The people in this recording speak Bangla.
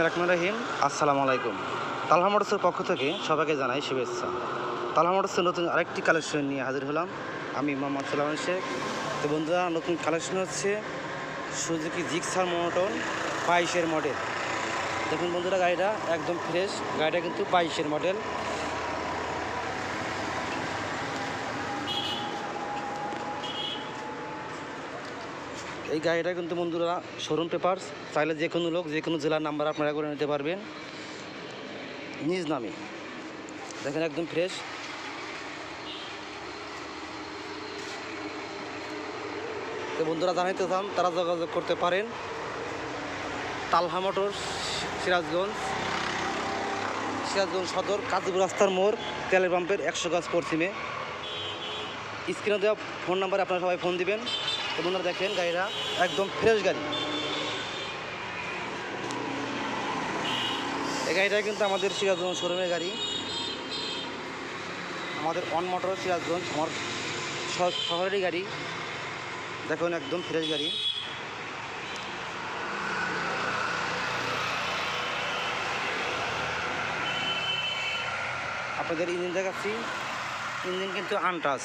রহমান রাহিম, আসসালামু আলাইকুম। তালহা মোটরসের পক্ষ থেকে সবাইকে জানাই শুভেচ্ছা। তালহা মোটরসের নতুন আরেকটি কালেকশন নিয়ে হাজির হলাম। আমি মোহাম্মদ সুলামান শেখ। তো বন্ধুরা, নতুন কালেকশন হচ্ছে সুজুকি জিক্সার মনোটন বাইশের মডেল। দেখুন বন্ধুরা, গাড়িটা একদম ফ্রেশ গাড়িটা কিন্তু বাইশের মডেল। এই গাড়িটা কিন্তু বন্ধুরা শোরুম পেপারস চাইলে যে কোনো লোক, যে কোনো জেলার নাম্বার আপনারা করে নিতে পারবেন। নিজ নামে। দেখেন একদম ফ্রেশ তো বন্ধুরা জানাইতে চান, তারা যোগাযোগ করতে পারেন। তালহা মোটর সিরাজগঞ্জ। সিরাজগঞ্জ সদর, কাজীপুর রাস্তার মোড়, তেলের পাম্পের একশো গাছ পশ্চিমে স্ক্রিনে দেওয়া ফোন নাম্বারে আপনারা সবাই ফোন দিবেন। তো বন্ধুরা দেখেন গাড়িটা একদম ফ্রেশ গাড়ি। এই গাড়িটা কিন্তু আমাদের সিরাজগঞ্জ শোরুমের গাড়ি। আমাদের অন মোটর সিরাজগঞ্জ, আমার শহরেরই গাড়ি। দেখুন, একদম ফ্রেশ গাড়ি। আপনাদের ইঞ্জিন দেখাচ্ছি। ইঞ্জিন কিন্তু আনটাস